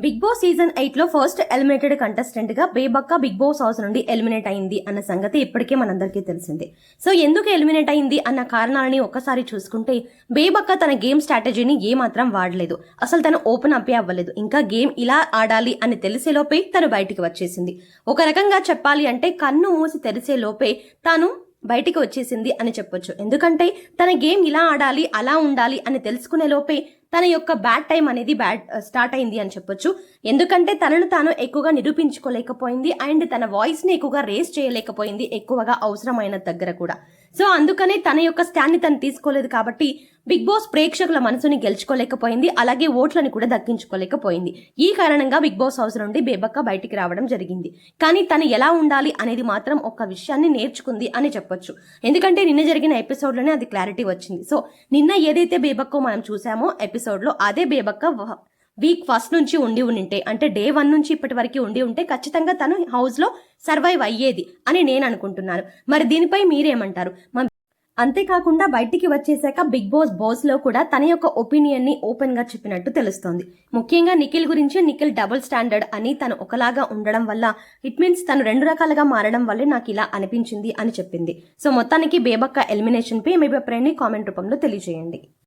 Big Boss season ఎయిట్లో first eliminated కంటెస్టెంట్గా Bebakka Bigg Boss house నుండి ఎలిమినేట్ అయింది అన్న సంగతి ఇప్పటికే మనందరికీ తెలిసిందే. సో ఎందుకు ఎలిమినేట్ అయింది అన్న కారణాలని ఒక్కసారి చూసుకుంటే బేబక్క తన గేమ్ స్ట్రాటజీని ఏమాత్రం వాడలేదు. అసలు తను ఓపెన్ అప్ అవ్వలేదు. ఇంకా గేమ్ ఇలా ఆడాలి అని తెలిసే లోపే తను బయటికి వచ్చేసింది. ఒక రకంగా చెప్పాలి అంటే కన్ను మూసి తెరిసే లోపే తాను బయటికి వచ్చేసింది అని చెప్పొచ్చు. ఎందుకంటే తన గేమ్ ఇలా ఆడాలి అలా ఉండాలి అని తెలుసుకునే లోపే తన యొక్క బ్యాడ్ టైం అనేది బ్యాడ్ స్టార్ట్ అయింది అని చెప్పొచ్చు. ఎందుకంటే తనను తాను ఎక్కువగా నిరూపించుకోలేకపోయింది అండ్ తన వాయిస్ని ఎక్కువగా రేస్ చేయలేకపోయింది ఎక్కువగా అవసరమైన దగ్గర కూడా. సో అందుకనే తన యొక్క స్టాండ్ని తను తీసుకోలేదు కాబట్టి బిగ్ బాస్ ప్రేక్షకుల మనసుని గెలుచుకోలేకపోయింది అలాగే ఓట్లను కూడా దక్కించుకోలేకపోయింది. ఈ కారణంగా బిగ్ బాస్ హౌస్ నుండి బేబక్క బయటికి రావడం జరిగింది. కానీ తను ఎలా ఉండాలి అనేది మాత్రం ఒక విషయాన్ని నేర్చుకుంది అని చెప్పొచ్చు. ఎందుకంటే నిన్న జరిగిన ఎపిసోడ్లోనే అది క్లారిటీ వచ్చింది. సో నిన్న ఏదైతే బేబక్కో మనం చూసామో ఎపిసోడ్లో అదే బేబక్క వీక్ ఫస్ట్ నుంచి ఉండి ఉంటే అంటే డే వన్ నుంచి ఇప్పటి వరకు ఉండి ఉంటే ఖచ్చితంగా తను హౌస్లో సర్వైవ్ అయ్యేది అని నేను అనుకుంటున్నాను. మరి దీనిపై మీరేమంటారు? అంతేకాకుండా బయటికి వచ్చేసాక బిగ్ బాస్ బాస్లో కూడా తన యొక్క ఒపీనియన్ని ఓపెన్గా చెప్పినట్టు తెలుస్తోంది. ముఖ్యంగా నిఖిల్ గురించి నిఖిల్ డబుల్ స్టాండర్డ్ అని తను ఒకలాగా ఉండడం వల్ల ఇట్ మీన్స్ తను రెండు రకాలుగా మారడం వల్లే నాకు ఇలా అనిపించింది అని చెప్పింది. సో మొత్తానికి బేబక్క ఎలిమినేషన్ పై మీ అభిప్రాయాన్ని కామెంట్ రూపంలో తెలియజేయండి.